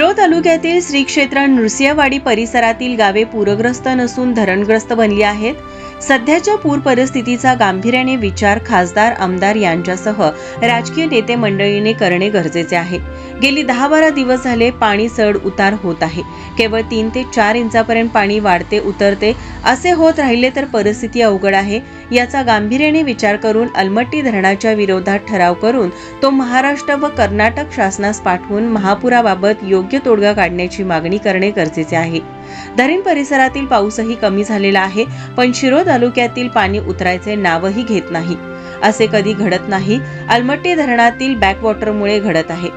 तालुक्यातील श्री क्षेत्र नृसिंहवाडी परिसरातील गावे पूरग्रस्त नसून धरणग्रस्त बनली आहेत. सध्याच्या पूर परिस्थितीचा गांभीर्याने विचार खासदार आमदार यांच्यासह राजकीय नेते मंडळीने करणे गरजेचे आहे. गेली दहा बारा दिवस झाले पाणी चढ उतार होत आहे. केवळ तीन ते चार इंचापर्यंत पाणी वाढते उतरते असे होत राहिले तर परिस्थिती अवघड आहे. याचा गांभीर्याने विचार करून अलमट्टी धरणाच्या विरोधात ठराव करून तो महाराष्ट्र व कर्नाटक शासनास पाठवून महापुराबाबत योग्य तोडगा काढण्याची मागणी करणे गरजेचे आहे. धरण परिसरातील पाऊसही कमी झालेला आहे. पण शिरो तालुक्यातील पाणी उतरायचे नावही घेत नाही. असे कधी घडत नाही. अलमट्टी धरणातील बॅकवॉटरमुळे घडत आहे.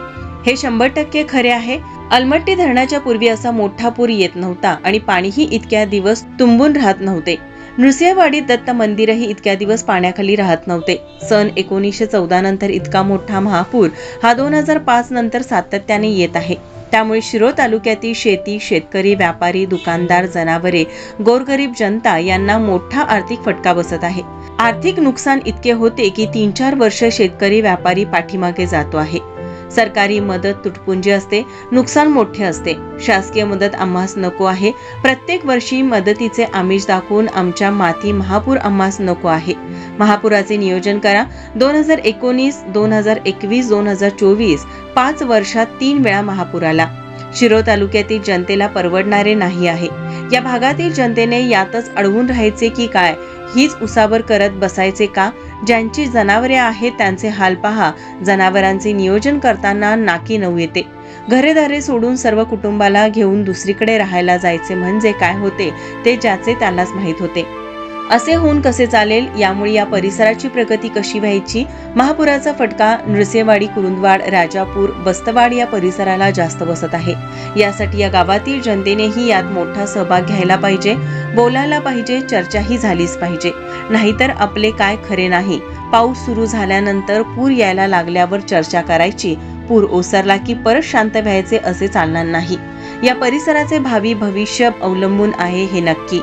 हे शंभर टक्के खरे आहे. अलमट्टी धरणाच्या पूर्वी असा मोठा पूर येत नव्हता आणि पाणीही इतक्या दिवस तुंबून राहत नव्हते. नृसिंहवाडीत दत्त मंदिरही इतक्या दिवस पाण्याखाली राहत नव्हते. सन एकोणीसशे चौदा नंतर इतका मोठा महापूर हा दोन हजार पाच नंतर सातत्याने येत आहे. त्यामुळे शिरो तालुक्यातील शेती शेतकरी व्यापारी दुकानदार जनावरे गोरगरीब जनता यांना मोठा आर्थिक फटका बसत आहे. आर्थिक नुकसान इतके होते की तीन चार वर्ष शेतकरी व्यापारी पाठीमागे जातो आहे. सरकारी मदत तुटपुंजी असते नुकसान मोठे असते. शासकीय मदत आम्हास नको आहे. प्रत्येक वर्षी मदतीचे आमिष दाखवून आमच्या माती महापूर आम्हास नको आहे. महापुराचे नियोजन करा. दोन हजार एकोणीस दोन हजार एकवीस दोन हजार चोवीस पाच वर्षात तीन वेळा महापूर आला शिरो तालुक्यातील जनतेला परवडणारे नाही आहे. या भागातील जनतेने यातच अडवून राहायचे की काय? हीच उसावर करत बसायचे का? ज्यांची जनावरे आहेत त्यांचे हाल पहा. जनावरांचे नियोजन करताना नाकी नऊ येते. घरेदारे सोडून सर्व कुटुंबाला घेऊन दुसरीकडे राहायला जायचे म्हणजे काय होते? ते ज्याचे त्यालाच माहीत होते. असे होऊन कसे चालेल यामुळे या परिसराची प्रगती कशी व्हायची? महापुराचा फटका नृसेवाडी कुरुंदवाड राजापूर बस्तवाड या परिसराला जास्त बसत आहे. यासाठी या गावातील जनतेनेही यात मोठा सहभाग घ्यायला पाहिजे. बोलायला पाहिजे चर्चाही झालीच पाहिजे. नाहीतर आपले काय खरे नाही. पाऊस सुरू झाल्यानंतर पूर यायला लागल्यावर चर्चा करायची. पूर ओसरला की परत शांत व्हायचे असे चालणार नाही. या परिसराचे भावी भविष्य अवलंबून आहे हे नक्की.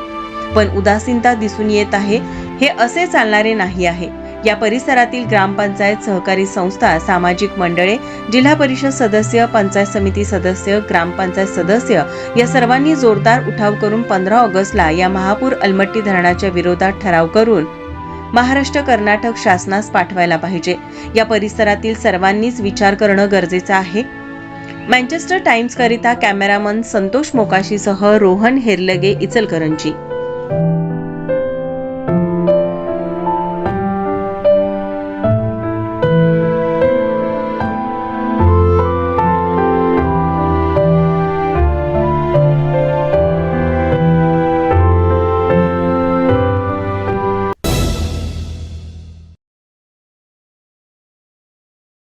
पण उदासीनता दिसून येत आहे. हे असे चालणारे नाही आहे. या परिसरातील ग्रामपंचायत सहकारी संस्था सामाजिक मंडळे जिल्हा परिषद सदस्य पंचायत समिती सदस्य ग्रामपंचायत सदस्य या सर्वांनी जोरदार उठाव करून पंधरा ऑगस्टला या महापूर अलमट्टी धरणाच्या विरोधात ठराव करून महाराष्ट्र कर्नाटक शासनास पाठवायला पाहिजे. या परिसरातील सर्वांनीच विचार करणं गरजेचं आहे. मँचेस्टर टाइम्स करिता कॅमेरामन संतोष मोकाशीसह रोहन हेरलगे इचलकरंजी. you